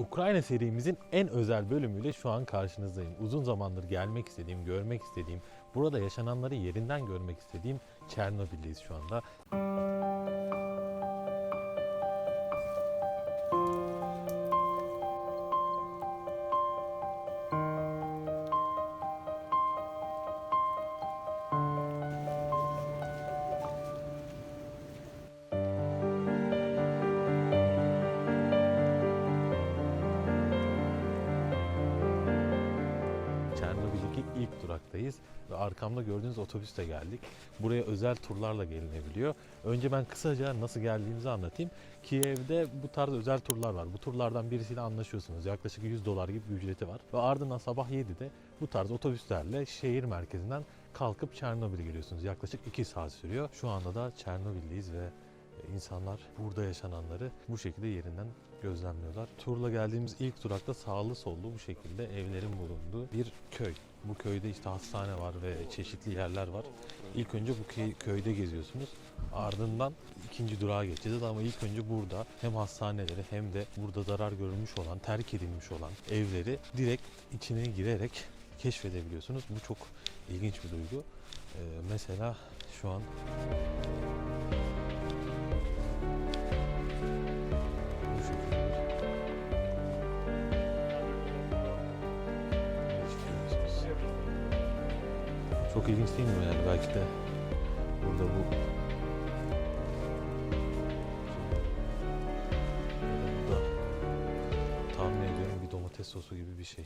Ukrayna serimizin en özel bölümüyle şu an karşınızdayım. Uzun zamandır gelmek istediğim, görmek istediğim, burada yaşananları yerinden görmek istediğim Çernobil'deyiz şu anda. Çernobil'deki ilk duraktayız ve arkamda gördüğünüz otobüste geldik. Buraya özel turlarla gelinebiliyor. Önce ben kısaca nasıl geldiğimizi anlatayım. Kiev'de bu tarz özel turlar var. Bu turlardan birisiyle anlaşıyorsunuz. Yaklaşık 100 dolar gibi bir ücreti var. Ve ardından sabah 7'de bu tarz otobüslerle şehir merkezinden kalkıp Çernobil'e geliyorsunuz. Yaklaşık 2 saat sürüyor. Şu anda da Çernobil'deyiz ve insanlar burada yaşananları bu şekilde yerinden gözlemliyorlar. Turla geldiğimiz ilk durakta sağlı sollu bu şekilde evlerin bulunduğu bir köy. Bu köyde işte hastane var ve çeşitli yerler var. İlk önce bu köy- köyde geziyorsunuz. Ardından ikinci durağa geçeceğiz ama ilk önce burada hem hastaneleri hem de burada zarar görülmüş olan, terk edilmiş olan evleri direkt içine girerek keşfedebiliyorsunuz. Bu çok ilginç bir duygu. Ee, mesela şu an Çok ilginç değil mi yani belki de burada bu tahmin ediyorum bir domates sosu gibi bir şey.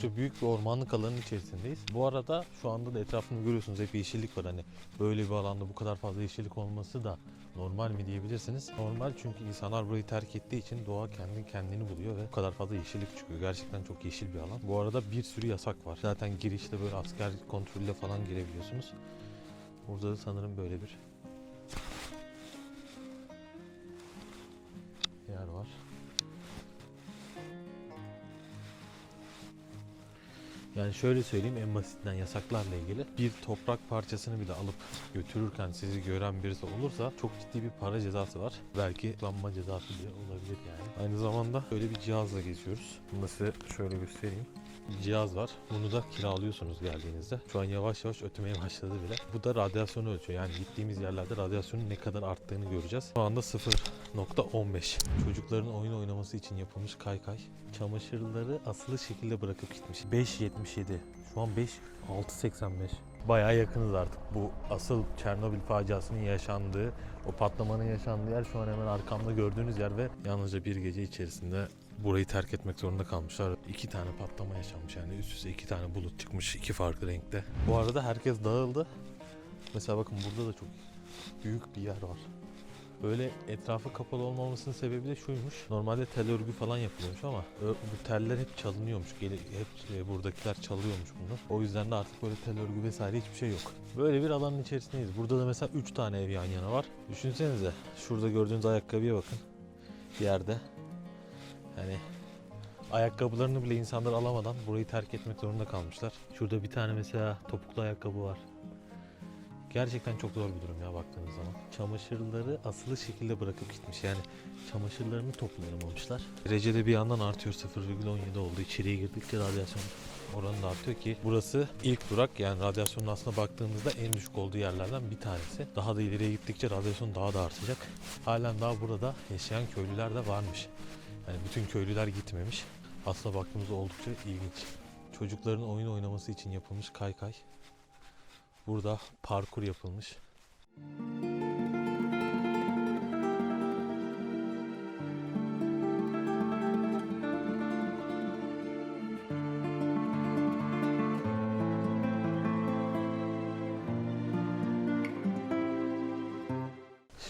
Oldukça büyük bir ormanlık alanın içerisindeyiz. Bu arada şu anda da etrafını görüyorsunuz hep yeşillik var. Hani böyle bir alanda bu kadar fazla yeşillik olması da normal mi diyebilirsiniz. Normal çünkü insanlar burayı terk ettiği için doğa kendi kendini buluyor ve bu kadar fazla yeşillik çıkıyor. Gerçekten çok yeşil bir alan. Bu arada bir sürü yasak var. Zaten girişte böyle asker kontrolüyle falan girebiliyorsunuz. Burada da sanırım böyle bir yer var. Yani şöyle söyleyeyim en basitinden yasaklarla ilgili bir toprak parçasını bile alıp götürürken sizi gören birisi olursa çok ciddi bir para cezası var. Belki tutuklanma cezası bile olabilir yani. Aynı zamanda böyle bir cihazla geziyoruz. Bunu size şöyle göstereyim. Cihaz var. Bunu da kiralıyorsunuz geldiğinizde. Şu an yavaş yavaş ötmeye başladı bile. Bu da radyasyonu ölçüyor. Yani gittiğimiz yerlerde radyasyonun ne kadar arttığını göreceğiz. Şu anda 0.15. Çocukların oyun oynaması için yapılmış kaykay. Çamaşırları asılı şekilde bırakıp gitmiş. 5.77. Şu an 5 6.85. Bayağı yakınız artık. Bu asıl Çernobil faciasının yaşandığı, o patlamanın yaşandığı yer şu an hemen arkamda gördüğünüz yer ve yalnızca bir gece içerisinde burayı terk etmek zorunda kalmışlar. İki tane patlama yaşanmış yani üst üste iki tane bulut çıkmış iki farklı renkte. Bu arada herkes dağıldı. Mesela bakın burada da çok büyük bir yer var. Böyle etrafı kapalı olmamasının sebebi de şuymuş. Normalde tel örgü falan yapılıyormuş ama bu teller hep çalınıyormuş. Hep e, buradakiler çalıyormuş bunu. O yüzden de artık böyle tel örgü vesaire hiçbir şey yok. Böyle bir alanın içerisindeyiz. Burada da mesela 3 tane ev yan yana var. Düşünsenize şurada gördüğünüz ayakkabıya bakın. Yerde. Yani ayakkabılarını bile insanlar alamadan burayı terk etmek zorunda kalmışlar. Şurada bir tane mesela topuklu ayakkabı var. Gerçekten çok zor bir durum ya baktığınız zaman. Çamaşırları asılı şekilde bırakıp gitmiş. Yani çamaşırlarını toplayamamışlar. Derece de bir yandan artıyor 0,17 oldu. İçeriye girdikçe radyasyon oranı da artıyor ki burası ilk durak yani radyasyonun aslında baktığımızda en düşük olduğu yerlerden bir tanesi. Daha da ileriye gittikçe radyasyon daha da artacak. Halen daha burada yaşayan köylüler de varmış. Yani bütün köylüler gitmemiş. Aslında baktığımızda oldukça ilginç. Çocukların oyun oynaması için yapılmış kaykay. Burada parkur yapılmış.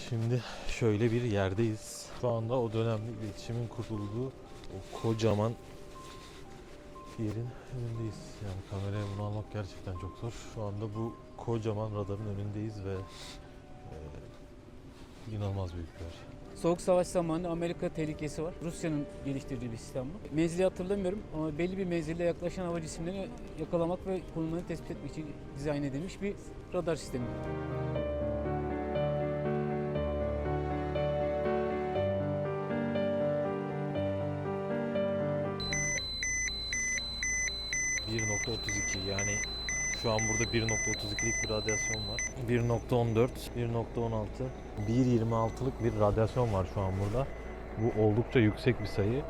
Şimdi şöyle bir yerdeyiz. Şu anda o dönemde iletişimin kurulduğu o kocaman yerin önündeyiz. Yani kameraya bunu almak gerçekten çok zor. Şu anda bu kocaman radarın önündeyiz ve e, inanılmaz büyük bir yer. Soğuk savaş zamanı Amerika tehlikesi var. Rusya'nın geliştirdiği bir sistem bu. Menzili hatırlamıyorum ama belli bir menzilde yaklaşan hava cisimlerini yakalamak ve konumlarını tespit etmek için dizayn edilmiş bir radar sistemi. Yani şu an burada 1.32'lik bir radyasyon var. 1.14, 1.16, 1.26'lık bir radyasyon var şu an burada. Bu oldukça yüksek bir sayı.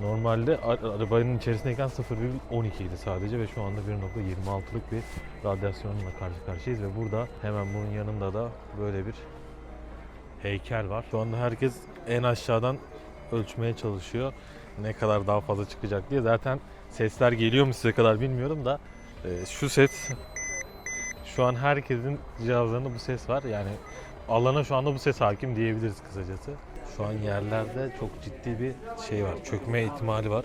Normalde arabanın içerisindeyken 0,12 idi sadece ve şu anda 1.26'lık bir radyasyonla karşı karşıyayız ve burada hemen bunun yanında da böyle bir heykel var. Şu anda herkes en aşağıdan ölçmeye çalışıyor. Ne kadar daha fazla çıkacak diye. Zaten sesler geliyor mu size kadar bilmiyorum da e, şu ses şu an herkesin cihazlarında bu ses var. Yani alana şu anda bu ses hakim diyebiliriz kısacası. Şu an yerlerde çok ciddi bir şey var. Çökme ihtimali var.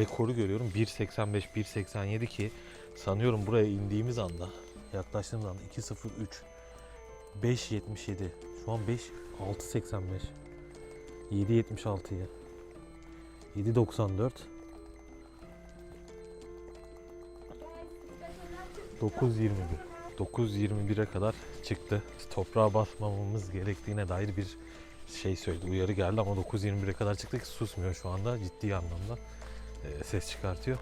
Rekoru görüyorum. 1.85, 1.87 ki sanıyorum buraya indiğimiz anda, yaklaştığımız anda 2.03, 5.77. Şu an 5, 6.85, 7.76'ya, 7.94, 9.21. 9.21'e kadar çıktı. Toprağa basmamamız gerektiğine dair bir şey söyledi. Uyarı geldi ama 9.21'e kadar çıktı ki susmuyor şu anda ciddi anlamda e, ses çıkartıyor.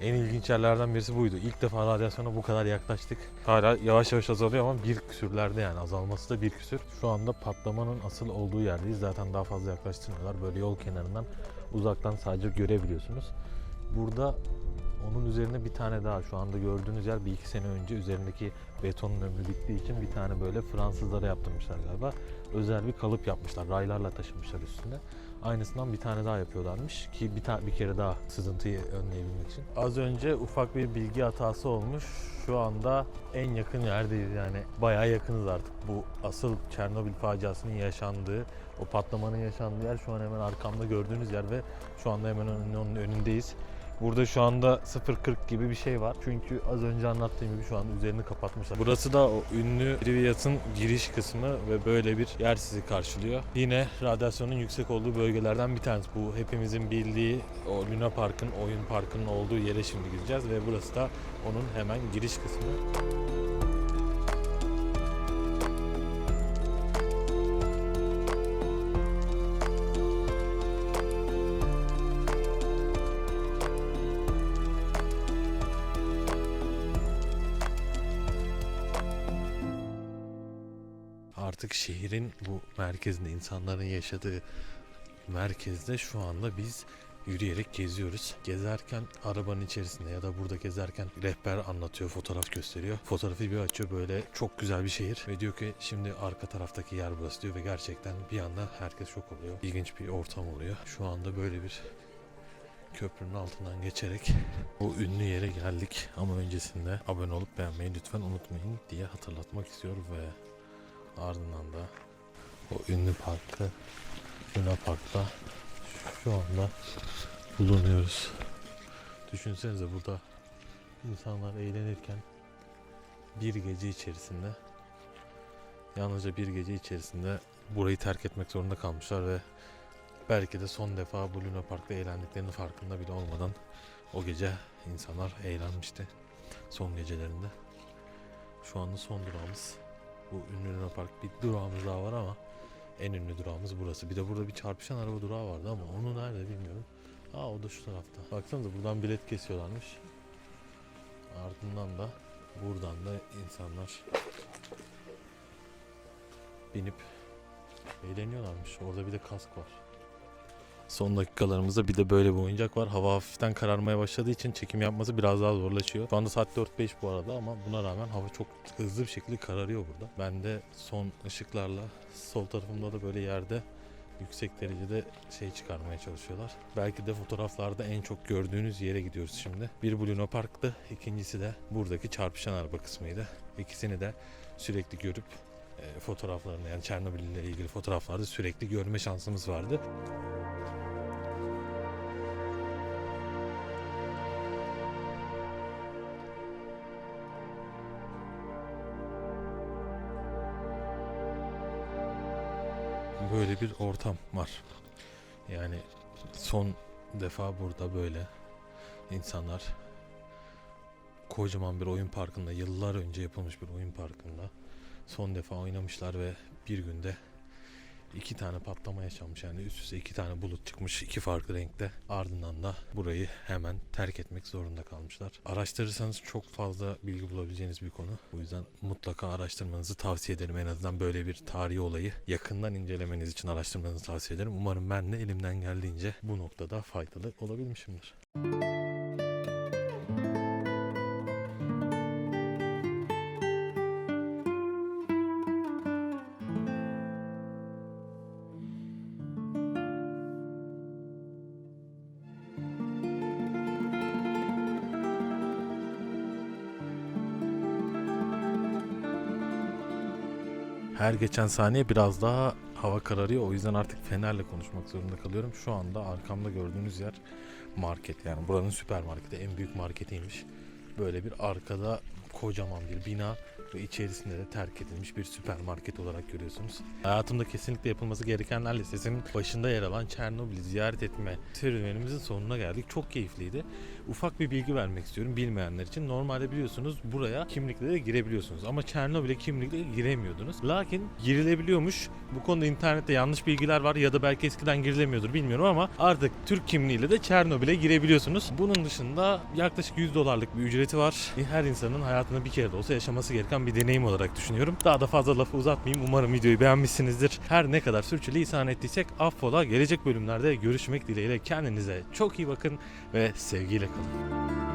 En ilginç yerlerden birisi buydu. İlk defa radyasyona bu kadar yaklaştık. Hala yavaş yavaş azalıyor ama bir küsürlerde yani azalması da bir küsür. Şu anda patlamanın asıl olduğu yerdeyiz. Zaten daha fazla yaklaştırmıyorlar. Böyle yol kenarından uzaktan sadece görebiliyorsunuz. Burada onun üzerine bir tane daha şu anda gördüğünüz yer bir iki sene önce üzerindeki betonun ömrü bittiği için bir tane böyle Fransızlara yaptırmışlar galiba. Özel bir kalıp yapmışlar. Raylarla taşımışlar üstünde. Aynısından bir tane daha yapıyorlarmış ki bir tane bir kere daha sızıntıyı önleyebilmek için. Az önce ufak bir bilgi hatası olmuş. Şu anda en yakın yerdeyiz yani. Bayağı yakınız artık. Bu asıl Çernobil faciasının yaşandığı, o patlamanın yaşandığı yer şu an hemen arkamda gördüğünüz yer ve şu anda hemen onun önündeyiz. Burada şu anda 0.40 gibi bir şey var. Çünkü az önce anlattığım gibi şu an üzerini kapatmışlar. Burası da o ünlü Priviyat'ın giriş kısmı ve böyle bir yer sizi karşılıyor. Yine radyasyonun yüksek olduğu bölgelerden bir tanesi. Bu hepimizin bildiği o Luna Park'ın, oyun parkının olduğu yere şimdi gideceğiz ve burası da onun hemen giriş kısmı. Artık şehrin bu merkezinde insanların yaşadığı merkezde şu anda biz yürüyerek geziyoruz. Gezerken arabanın içerisinde ya da burada gezerken rehber anlatıyor, fotoğraf gösteriyor. Fotoğrafı bir açıyor böyle çok güzel bir şehir ve diyor ki şimdi arka taraftaki yer burası diyor ve gerçekten bir anda herkes şok oluyor. İlginç bir ortam oluyor. Şu anda böyle bir köprünün altından geçerek bu ünlü yere geldik. Ama öncesinde abone olup beğenmeyi lütfen unutmayın diye hatırlatmak istiyorum ve ardından da o ünlü parkı Luna Park'ta şu anda bulunuyoruz. Düşünsenize burada insanlar eğlenirken bir gece içerisinde yalnızca bir gece içerisinde burayı terk etmek zorunda kalmışlar ve belki de son defa bu Luna Park'ta eğlendiklerinin farkında bile olmadan o gece insanlar eğlenmişti son gecelerinde. Şu anda son durağımız bu ünlü Luna Park bir durağımız daha var ama en ünlü durağımız burası. Bir de burada bir çarpışan araba durağı vardı ama onu nerede bilmiyorum. Aa o da şu tarafta. Baksanıza buradan bilet kesiyorlarmış. Ardından da buradan da insanlar binip eğleniyorlarmış. Orada bir de kask var. Son dakikalarımızda bir de böyle bir oyuncak var. Hava hafiften kararmaya başladığı için çekim yapması biraz daha zorlaşıyor. Şu anda saat 4-5 bu arada ama buna rağmen hava çok hızlı bir şekilde kararıyor burada. Ben de son ışıklarla sol tarafımda da böyle yerde yüksek derecede şey çıkarmaya çalışıyorlar. Belki de fotoğraflarda en çok gördüğünüz yere gidiyoruz şimdi. Bir Blue Park'tı, ikincisi de buradaki çarpışan araba kısmıydı. İkisini de sürekli görüp e, fotoğraflarını yani Çernobil ile ilgili fotoğraflarda sürekli görme şansımız vardı. Böyle bir ortam var. Yani son defa burada böyle insanlar kocaman bir oyun parkında yıllar önce yapılmış bir oyun parkında son defa oynamışlar ve bir günde iki tane patlama yaşanmış yani üst üste iki tane bulut çıkmış iki farklı renkte ardından da burayı hemen terk etmek zorunda kalmışlar. Araştırırsanız çok fazla bilgi bulabileceğiniz bir konu. Bu yüzden mutlaka araştırmanızı tavsiye ederim. En azından böyle bir tarihi olayı yakından incelemeniz için araştırmanızı tavsiye ederim. Umarım ben de elimden geldiğince bu noktada faydalı olabilmişimdir. Her geçen saniye biraz daha hava kararıyor. O yüzden artık fenerle konuşmak zorunda kalıyorum. Şu anda arkamda gördüğünüz yer market. Yani buranın süpermarketi en büyük marketiymiş. Böyle bir arkada kocaman bir bina ve içerisinde de terk edilmiş bir süpermarket olarak görüyorsunuz. Hayatımda kesinlikle yapılması gerekenler listesinin başında yer alan Çernobil'i ziyaret etme serüvenimizin sonuna geldik. Çok keyifliydi. Ufak bir bilgi vermek istiyorum bilmeyenler için. Normalde biliyorsunuz buraya kimlikle de girebiliyorsunuz ama Çernobil'e kimlikle giremiyordunuz. Lakin girilebiliyormuş. Bu konuda internette yanlış bilgiler var ya da belki eskiden girilemiyordur bilmiyorum ama artık Türk kimliğiyle de Çernobil'e girebiliyorsunuz. Bunun dışında yaklaşık 100 dolarlık bir ücreti var. Her insanın hayatında bir kere de olsa yaşaması gereken bir deneyim olarak düşünüyorum. Daha da fazla lafı uzatmayayım. Umarım videoyu beğenmişsinizdir. Her ne kadar sürçülisan ettiysek affola. Gelecek bölümlerde görüşmek dileğiyle kendinize çok iyi bakın ve sevgiyle kalın.